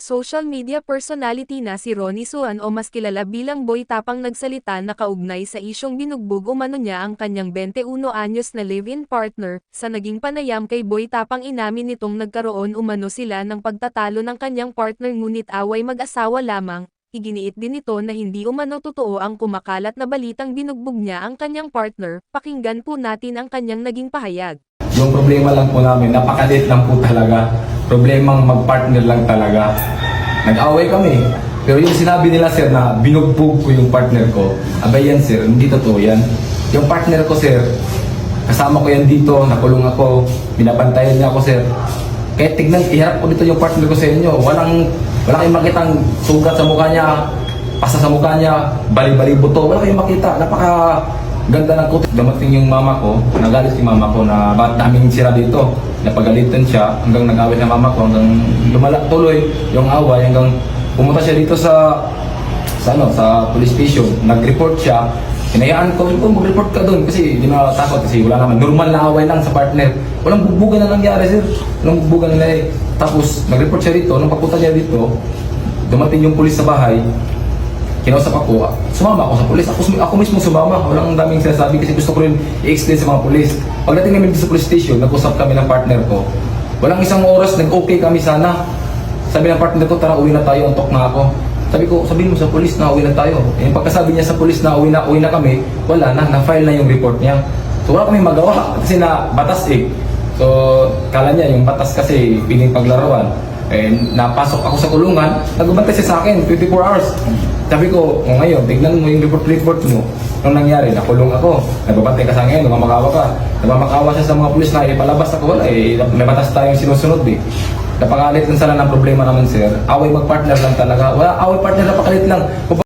Social media personality na si Ronnie Suan o mas kilala bilang Boy Tapang nagsalita na kaugnay sa isyong binugbog umano niya ang kanyang 21 anyos na live-in partner, sa naging panayam kay Boy Tapang inamin nitong nagkaroon umano sila ng pagtatalo ng kanyang partner ngunit away mag-asawa lamang, iginiit din ito na hindi umano totoo ang kumakalat na balitang binugbog niya ang kanyang partner, pakinggan po natin ang kanyang naging pahayag. Yung problema lang po namin, napakalit lang po talaga. Problemang mag-partner lang talaga. Nag-away kami. Pero yung sinabi nila sir na binugbog ko yung partner ko, abay yan sir, hindi totoo yan. Yung partner ko sir, kasama ko yan dito, nakulong ako, binabantayan niya ako sir. Kaya tignan, iharap ko dito yung partner ko sa inyo. Walang, wala kayong makitang sugat sa mukha niya, pasa sa mukha niya, bali-bali buto. Wala kayong makita. Napaka ganda ng kuto. Dumating yung mama ko, nagalit si mama ko na ba't daming sira dito. Napagalitan siya hanggang nag-away na mama ko hanggang lumala tuloy yung away hanggang pumunta siya dito sa sa ano, sa police station. Nag-report siya. Hinayaan ko, ko mag-report ka doon kasi hindi na takot kasi wala naman. Normal na away lang sa partner. Walang bugbugan na nangyari sir. Walang bugbugan na eh. Tapos, nag-report siya dito. Nung pagpunta niya dito, dumating yung pulis sa bahay. Kinausap ako, sumama ako sa pulis. Ako, ako mismo sumama. Walang daming sinasabi kasi gusto ko rin i-explain sa mga pulis. Pagdating namin sa police station, nag-usap kami ng partner ko. Walang isang oras, nag-okay kami sana. Sabi ng partner ko, tara uwi na tayo, antok na ako. Sabi ko, sabihin mo sa pulis na uwi na tayo. Eh, pagkasabi niya sa pulis na uwi na, uwi na kami, wala na, na-file na yung report niya. So wala kami magawa kasi na batas eh. So, kala niya yung batas kasi piling paglaruan. Eh, napasok ako sa kulungan, nagbabantay siya sa akin, 24 hours. Sabi ko, o ngayon, tignan mo yung report report mo. Nung nangyari, nakulong ako. Nagbabantay ka sa akin, namamakawa ka. Namamakawa siya sa mga pulis na ipalabas ako. Wala eh, may batas tayong sinusunod eh. Napakalit lang sana ng problema naman sir. Away mag-partner lang talaga. Wala, away partner napakalit lang.